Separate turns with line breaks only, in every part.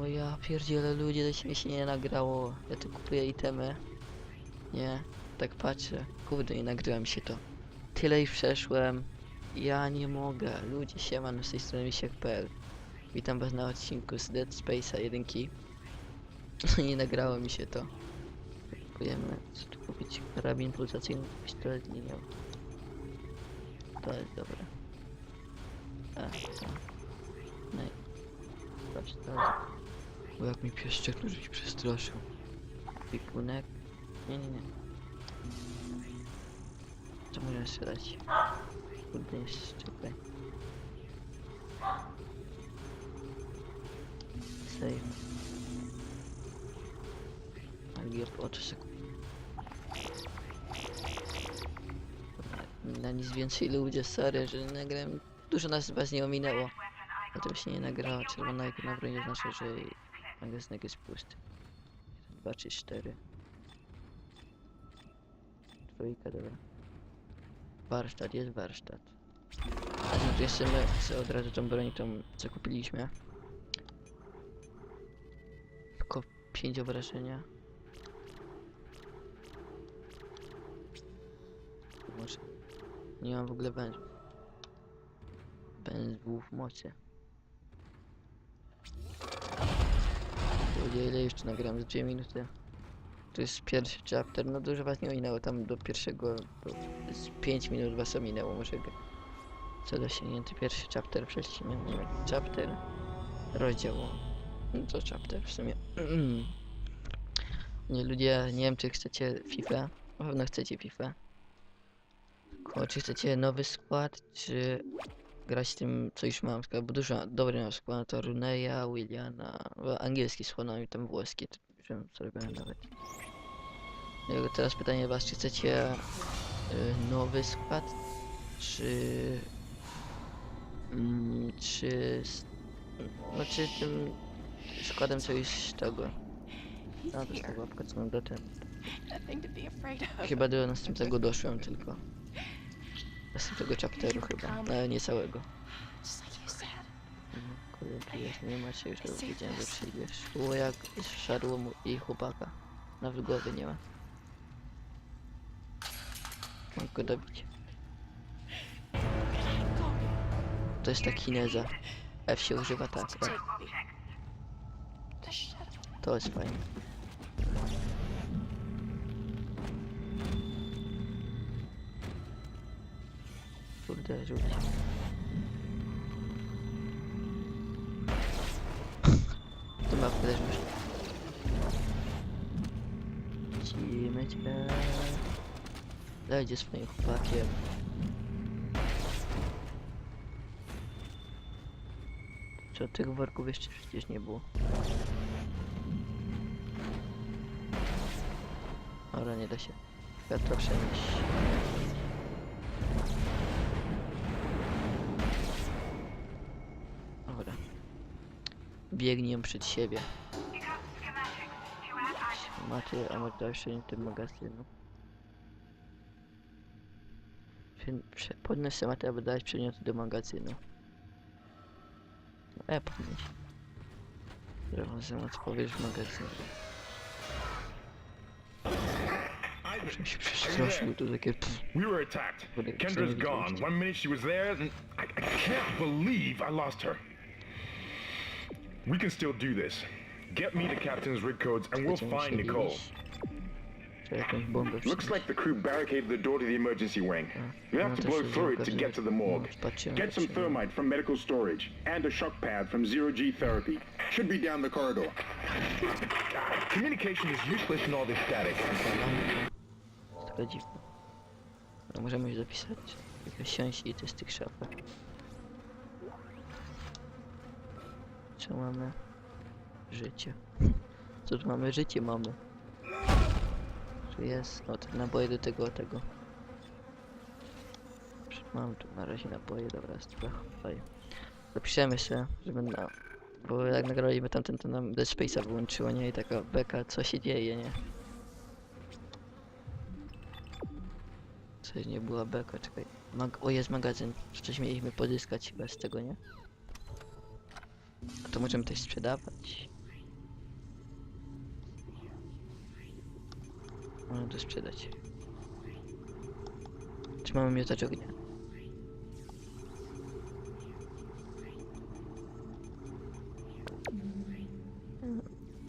O ja pierdzielę ludzie, to się, się nie nagrało. Ja tu kupuję itemy. Nie, tak patrzę. Kurde, nie nagrała mi się to. Tyle już przeszłem. Ja nie mogę. Ludzie, siemano, z tej strony misiek.pl Witam was na odcinku z Dead Space'a 1. nie nagrało mi się to. Kupujemy, co tu kupić? Karabin pulsacyjny, pistolet liniowy. To jest dobre. A, co? No i... Patrz teraz. Bo jak mi pies szczeknął, że się przestraszył. Pikunek. Nie, nie, nie. Co możemy strzelać? Kurde, nie szczekaj. Save. Algier po oczy sekund. Na nic więcej ludzie, sorry, że nagrałem. Dużo nas was nie ominęło. A to się nie nagrało. Czerwona ikona broni oznacza, że magazynek jest pusty. 2 czy 4. Trójka, dobra. Warsztat, jest warsztat. A tu jeszcze chcę od razu tą broń, tą co kupiliśmy. Tylko 5 obrażenia. Może. Nie mam w ogóle wężów. Węzłów mocy. Ludzie, ile jeszcze nagram? Z 2 minuty. To jest pierwszy chapter, no dużo was nie ominęło, tam do pierwszego, do, z 5 minut was ominęło, może. Co do osiągnięty pierwszy chapter, przelecimy, nie wiem, chapter, rozdział, no to chapter w sumie. nie, ludzie, nie wiem czy chcecie FIFA, na pewno chcecie FIFA. Tylko czy chcecie nowy skład, czy grać tym, co już mam, bo dużo dobry skład, no to Runeya, Williana, angielski no i tam włoski, to wiem, co robiłem nawet. Teraz pytanie was, czy chcecie y, nowy skład, czy... Mm, czy... No czy tym składem co już tego. A to jest ta łapka, co mam do ten.
Of.
Chyba do następnego doszłem tylko. Następnego chapteru chyba, ale nie całego. Mhm, Kurde, jest, nie macie już, bo wiedziałem, że przyjdziesz. Było jak szarło mu jej chłopaka. Nawet głowy nie ma. Mam go dobić. To jest ta kineza. F się używa tak, tak. To jest fajne. Kurde, rzuć. To mapkę też masz. Widzimy cię. Dajcie swoim chłopakiem. Co, tych worków jeszcze przecież nie było. Dobra, nie da się. Światło przenieść. Biegnij przed siebie. Macie, a może dałeś się tym magazynu. Prze- Podnieś Matej, aby dać przedmioty do magazynu. No, e, podnieś. Razem odpowiesz magazynu.
We were attacked. Kendra's gone. One minute she was there, and I, I can't believe I lost her. We can still do this. Get me the captain's rig codes, and we'll find Nicole.
iść. Trzeba jakąś bombę
Looks like the crew barricaded the door to the emergency wing. Uh, you have to blow through it to get to the morgue. Get some thermite from medical storage and a shock pad from Zero G Therapy. Should be down the corridor. Communication is useless in all this static.
Jest trochę dziwne. No, możemy już zapisać. Tylko siąść i to z tych szafek. Co mamy? Życie. Co tu mamy? Życie mamy. Tu jest, no te naboje do tego, tego. Mam tu na razie naboje, dobra, jest trochę. Zapiszemy się, żeby na... Bo jak nagraliśmy tamten, to nam Dead Space'a wyłączyło, nie? I taka beka, co się dzieje, nie? Coś nie była beka, czekaj. Mag o, jest magazyn. Coś mieliśmy pozyskać chyba z tego, nie? A to możemy też sprzedawać. Można to sprzedać. Czy mamy miotacz ognia?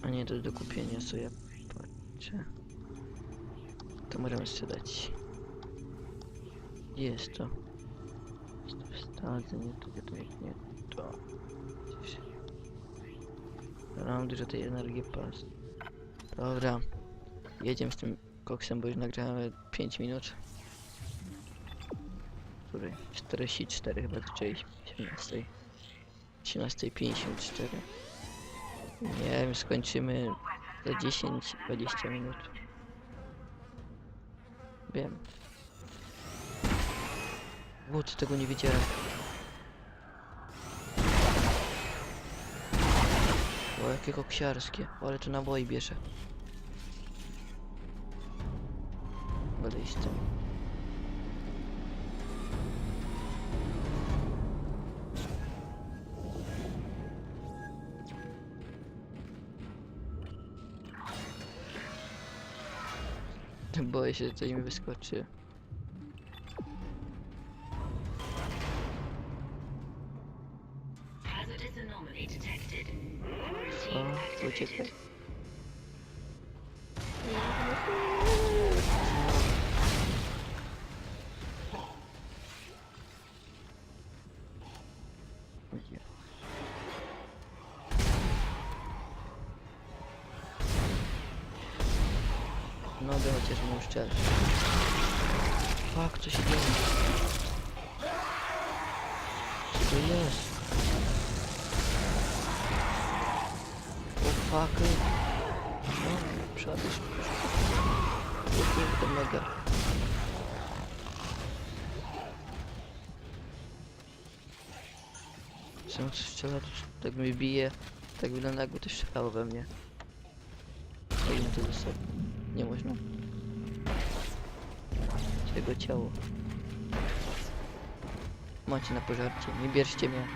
A nie, to jest do kupienia, co ja patrzę. To możemy sprzedać. Jest to. Jest to wstadzenie, to nie to. Mam dużo tej energii pas. Dobra. Jedziemy z tym koksem, bo już nagrałem 5 minut. Który? 44 chyba zaczęliśmy. 17. 13.54. Nie wiem, skończymy za 10-20 minut. Wiem. Ty tego nie wiedziałem. O, jakie koksiarskie. Ale to naboi bierze. Będę. Boję się, że coś mi wyskoczy. Gdzie? Nogę chociaż mu szczerze. Fuck, co się dzieje? Fuck. No, szybko. O kurde, mega. Czemu coś tak mnie bije. Tak wygląda jakby to strzelało we mnie. Weźmy to ze sobą. Nie można. Jego ciało. Macie na pożarcie, nie bierzcie mnie.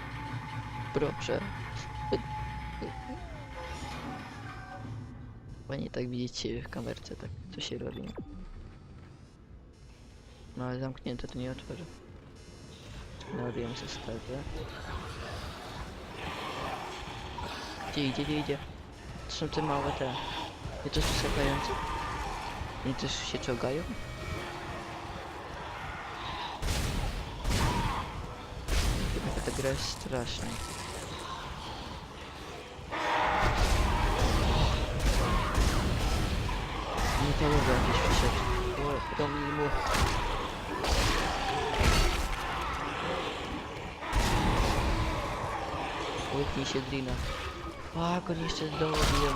Proszę. Fajnie tak widzieć w kamerce, tak co się robi. No ale zamknięte to nie otworzę. Naładujemy sobie skargę. Gdzie idzie, gdzie idzie? To są te małe te. Nie to są skakające? Oni też się czołgają? Jaka ta gra jest straszna. Nie polowy jakiś wyszedł. O, Romi mu. Łyknij się Drina. Fuck, oni jeszcze z dołu biją.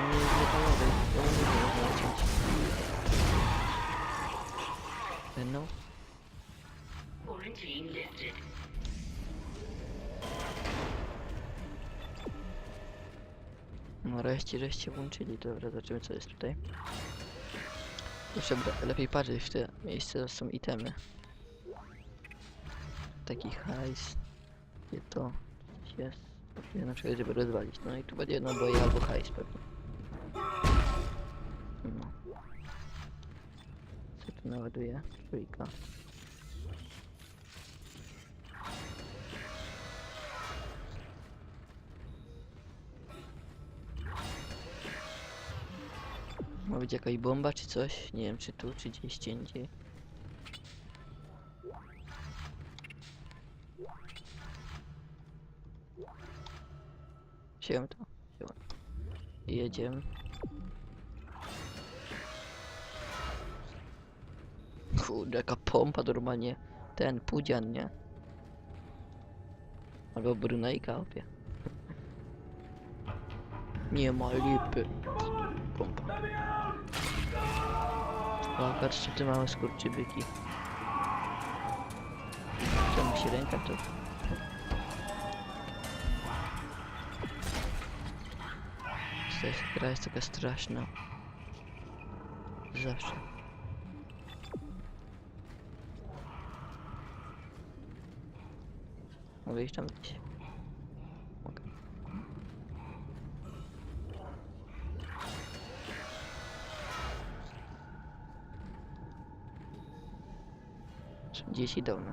On jest metalowy. Ja nie wiem, jak No reszcie, reszcie włączyli. Dobra, zobaczymy co jest tutaj. Jeszcze lepiej patrzeć w te miejsca, są itemy. Taki hajs. Gdzie to jest? Potrzebuję na przykład, żeby rozwalić. No i tu będzie jedno boje albo hajs pewnie. No. Co tu naładuje? Trójka. Ma być jakaś bomba czy coś? Nie wiem czy tu, czy gdzieś indziej. Wziąłem to. Wziąłem. Jedziemy. Kurde, jaka pompa normalnie. Ten pudzian, nie? Albo Brunejka opie. Nie ma lipy. Pompa. O, patrzcie, te małe skurczybyki. Czemu się ręka to... Jest, gra jest taka straszna. Zawsze. Mogę iść tam gdzieś? Dzieci dawno.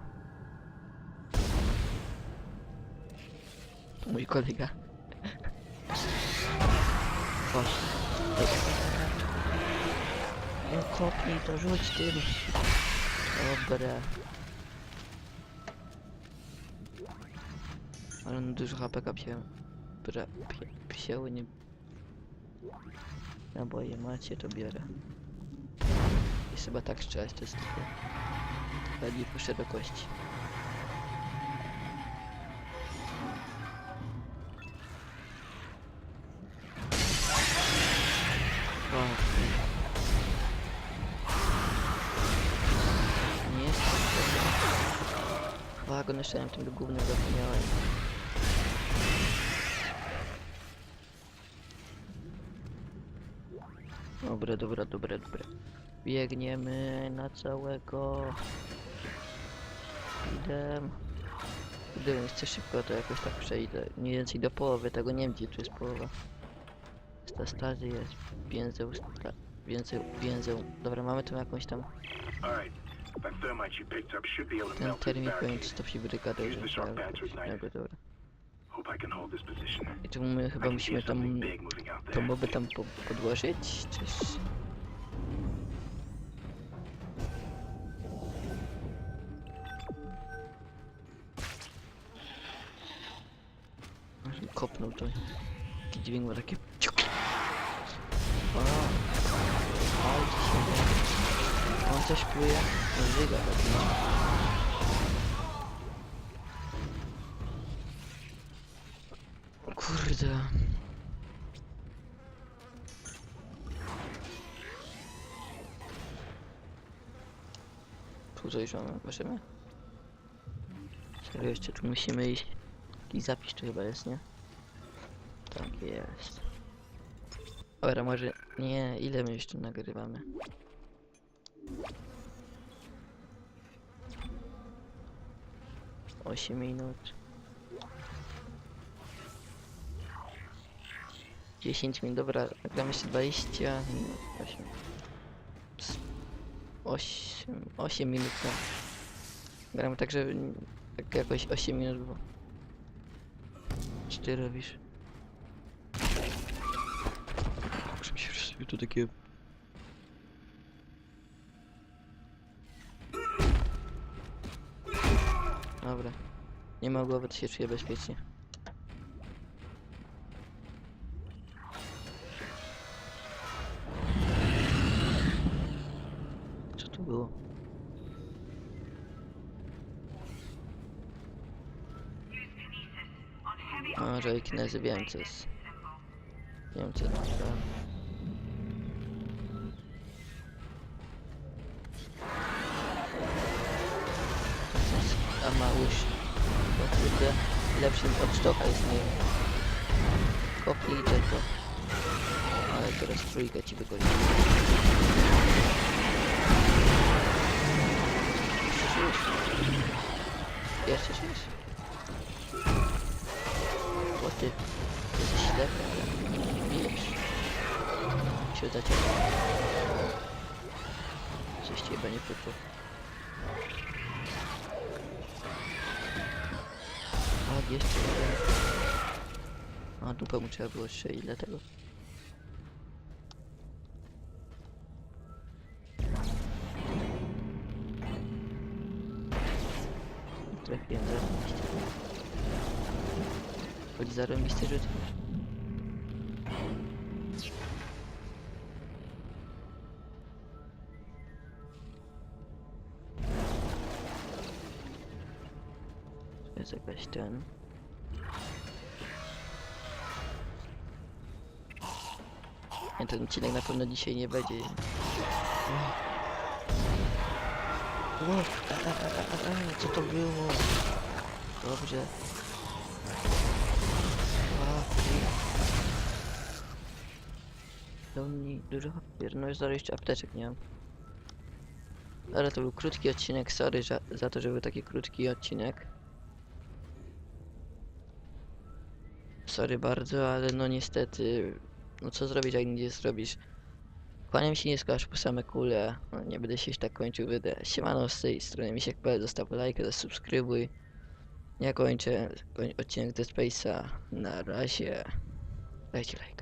To mój kolega. Chodź. No kopnij to, rzuć tym. Dobra. Ale on dużo HP wziął. Bra, wzięły nie... Naboje macie, to biorę. I chyba tak strzelać, to jest tylko... Bardziej po szerokości. Nie jest to Wagon jeszcze na tym głównym zapomniałem. Dobra, dobra, dobra, dobra. Biegniemy na całego. Idę. Gdybym jeszcze szybko, to jakoś tak przejdę. Mniej więcej do połowy tego nie wiem gdzie tu jest połowa. Ta stazy jest. Więzeł, sta... Więzeł, więzeł. Dobra, mamy tu jakąś tam. Ten termin powinien stopić brygadę, że dobra.
I
tu my chyba musimy tam
there.
moby tam po podłożyć, czyż... Kopnął to. Taki dźwięk ma takie... dzieje. On coś pluje? No żyga taki. O Kurde. Tu coś mamy, możemy? Serio, jeszcze tu musimy iść. Jakiś zapis tu chyba jest, nie? Jest. Dobra, może... Nie, ile my tu nagrywamy? Osiem minut. 10 minut, dobra, nagram jeszcze 20 minut, 8. 8, 8 minut, no. Gramy tak, żeby tak jakoś 8 minut było. Co ty robisz? Sobie tu takie... Dobra. Nie ma głowy, to się czuję bezpiecznie. Co to było? A, że kinezy wiem co jest. Nie wiem co to jest. A. O kurde, lepszym od sztoka jest nie. Kopnij tego. Ale teraz trójkę ci wygodzi. Jeszcze? Jeszcze żyjesz? Bo ty jesteś ślepy, ale nie wiesz. Się za ciebie. Coś ci chyba nie Tak, jeszcze jeden. A dupę mu trzeba było strzelić, dlatego. Trafiłem zarąbiście. Chodzi zarąbiste rzuty. Jest jakaś ten... Nie, ten odcinek na pewno dzisiaj nie będzie. A, a, a, co to było? Dobrze. Łapki. Pełni dużo papier. No już zaraz jeszcze apteczek nie mam. Ale to był krótki odcinek, sorry za, za to, że był taki krótki odcinek. Sorry bardzo, ale no niestety, no co zrobić jak nie zrobisz Kłaniam się, nie skacz po same kule. No, nie będę się już tak kończył, wydę. Siemano z tej strony Misiek.pl, zostaw lajkę, zasubskrybuj. Ja kończę koń odcinek The Space'a. Na razie. Dajcie lajka.